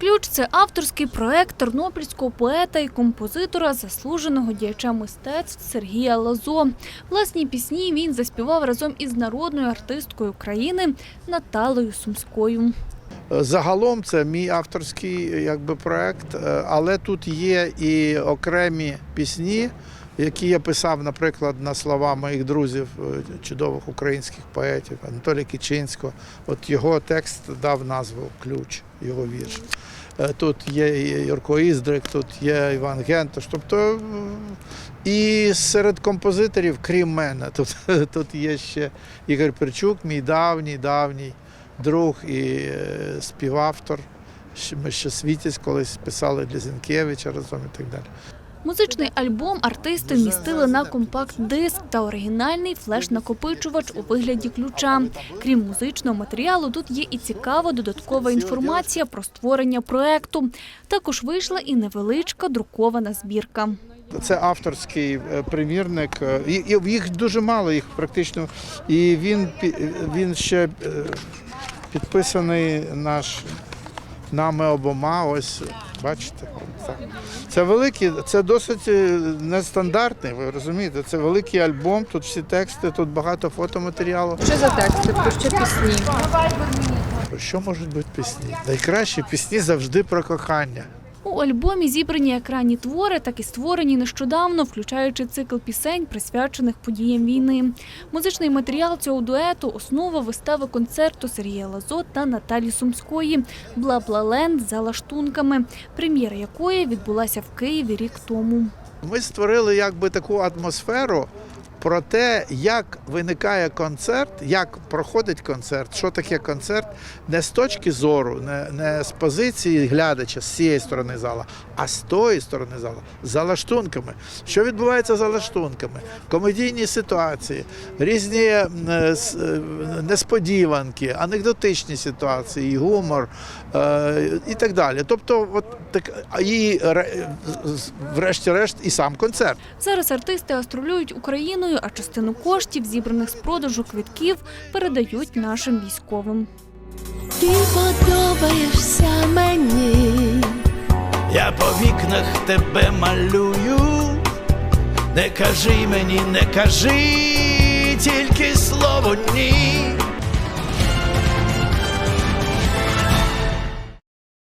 Ключ це авторський проект тернопільського поета і композитора, заслуженого діяча мистецтв Сергія Лазо. Власні пісні він заспівав разом із народною артисткою країни Наталою Сумською. Загалом це мій авторський якби, проект, е, але тут є і окремі пісні, які я писав, наприклад, на слова моїх друзів, е, чудових українських поетів Анатолія Кічинського. От його текст дав назву Ключ, його вірш. Е, Тут є Юрко Іздрик, тут є Іван Гентош. Тобто і серед композиторів, крім мене, тут, тут є ще Ігор Перчук, мій давній, давній друг і е, співавтор. Ми ще світість колись писали для Зінкевича разом і так далі. Музичний альбом артисти вмістили на компакт-диск та оригінальний флеш-накопичувач у вигляді ключа. Крім музичного матеріалу, тут є і цікава додаткова інформація про створення проекту. Також вийшла і невеличка друкована збірка. Це авторський е, примірник. е, Їх дуже мало, їх практично. І він, пі- він ще е, підписаний наш нами обома. Ось бачите. Так. Це великий, це досить е, нестандартний, ви розумієте? Це великий альбом, тут всі тексти, тут багато фотоматеріалу. Що за тексти? Про що пісні? Про що можуть бути пісні? Найкращі пісні завжди про кохання. У альбомі зібрані як твори, так і створені нещодавно, включаючи цикл пісень, присвячених подіям війни. Музичний матеріал цього дуету основа вистави концерту Сергія Лазо та Наталі Сумської «Бла-бла-ленд» за лаштунками, прем'єра якої відбулася в Києві рік тому. Ми створили якби таку атмосферу про те, як виникає концерт, як проходить концерт, що таке концерт, не з точки зору, не, не з позиції глядача з цієї сторони зала, а з тої сторони зала, за лаштунками. Що відбувається за лаштунками? Комедійні ситуації, різні е, е, несподіванки, анекдотичні ситуації, гумор е, і так далі. Тобто, от так і врешті-решт, і сам концерт. Зараз артисти гастролюють Україною, а частину коштів, зібраних з продажу квитків, передають нашим військовим. Ти подобаєшся мені, Я по вікнах тебе малюю, не кажи мені, не кажи тільки слово ні.